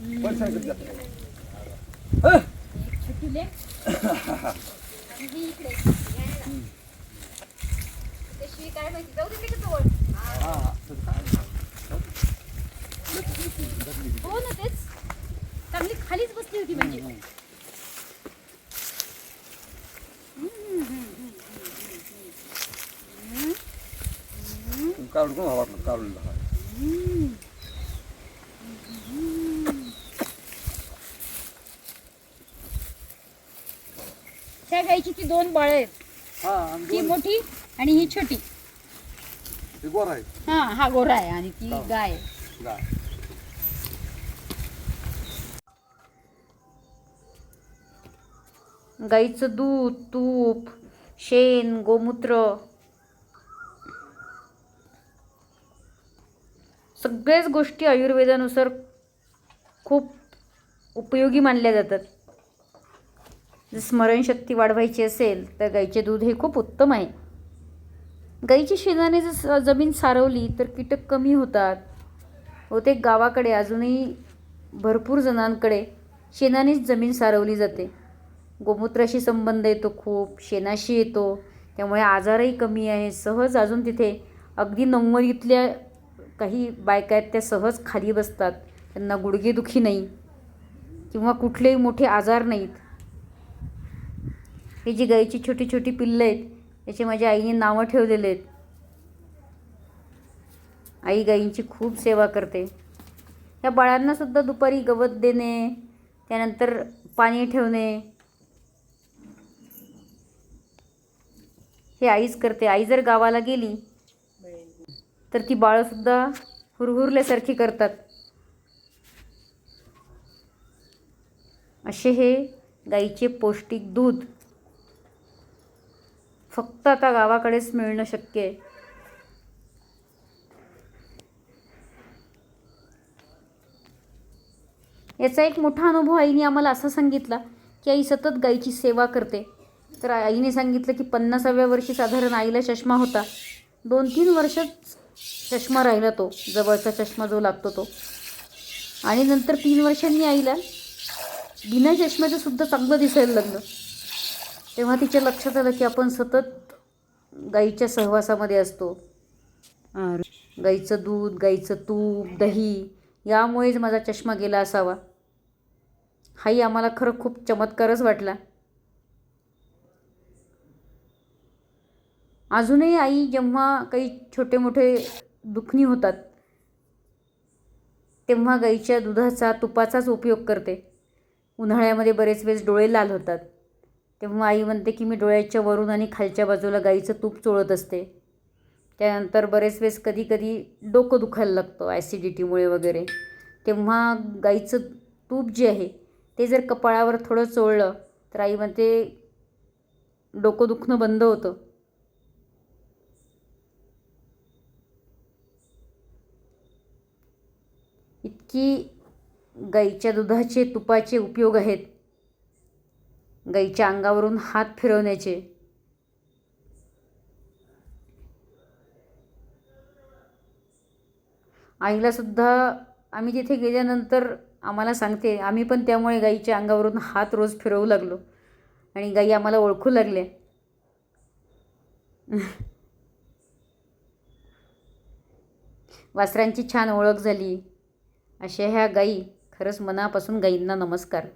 वर्षाकडे जात नाही. ही ना तेच चांगली खालीच बसली होती म्हणजे काढून कोण काढून गाईची ती दोन बाळ आहेत. हा आणि ती दोन- मोठी आणि ही छोटी. गोर आहे. हा हा गोरा आहे आणि ती हा. गाय गाय. गाईचं दूध तूप शेण गोमूत्र. सगळ्याच गोष्टी आयुर्वेदानुसार खूप उपयोगी मानल्या जातात. जर स्मरणशक्ती वाढवायची असेल तर गाईचे दूध हे खूप उत्तम आहे. गाईची शेणाने जर जमीन सारवली तर कीटक कमी होतात. बहुतेक गावाकडे अजूनही भरपूर जणांकडे शेणानेच जमीन सारवली जाते. गोमूत्राशी संबंध येतो खूप शेणाशी येतो. त्यामुळे आजारही कमी आहे. सहज अजून तिथे अगदी नव्वदीतल्या काही बायका आहेत त्या सहज खाली बसतात. त्यांना गुडघेदुखी नाही किंवा कुठलेही मोठे आजार नाहीत. ही जी गाईची छोटी छोटी पिल्लं आहेत याची माझ्या आईने नावं ठेवलेले आहेत. आई गाईंची खूप सेवा करते. या बाळांनासुद्धा दुपारी गवत देणे त्यानंतर पाणी ठेवणे. हे आईच करते. आई जर गावाला गेली तर ती बाळंसुद्धा हुरहुरल्यासारखी करतात. असे हे गाईचे पौष्टिक दूध. फक्त आता गावाकडेच मिळणं शक्य आहे. याचा एक मोठा अनुभव आईने आम्हाला असा सांगितला की आई सतत गाईची सेवा करते. तर आईने सांगितलं की पन्नासाव्या वर्षी साधारण आईला चष्मा होता. दोन तीन वर्षच चष्मा राहिला तो जवळचा चष्मा जो लागतो तो. आणि नंतर तीन वर्षांनी आईला बिना चष्म्याचं सुद्धा चांगलं दिसायला लागलं. तेव्हा तिच्या लक्षात आलं की आपण सतत गाईच्या सहवासामध्ये असतो. गाईचं दूध गाईचं तूप दही यामुळेच माझा चष्मा गेला असावा. हाही आम्हाला खरं खूप चमत्कारच वाटला. अजूनही आई जेव्हा काही छोटे मोठे दुखणी होतात तेव्हा गाईच्या दुधाचा तुपाचाच उपयोग करते. उन्हाळ्यामध्ये बरेच वेळेस डोळे लाल होतात. तेव्हा आई म्हणते की मी डोळ्याच्या वरून आणि खालच्या बाजूला गाईचं तूप चोळत असते. त्यानंतर बरेच वेळेस कधी कधी डोकं दुखायला लागतं ॲसिडिटीमुळे वगैरे. तेव्हा गाईचं तूप जे आहे ते जर कपाळावर थोडं चोळलं तर आई म्हणते डोकं दुखणं बंद होतं. इतकी गाईच्या दुधाचे तुपाचे उपयोग आहेत. गाईच्या अंगावरून हात फिरवण्याचे. आईला सुद्धा आम्ही तिथे गेल्यानंतर आम्हाला सांगते आम्ही पण त्यामुळे गाईच्या अंगावरून हात रोज फिरवू लागलो. आणि गाई आम्हाला ओळखू लागल्या. वासरांची छान ओळख झाली. अशा ह्या गाई खरंच मनापासून गाईंना नमस्कार.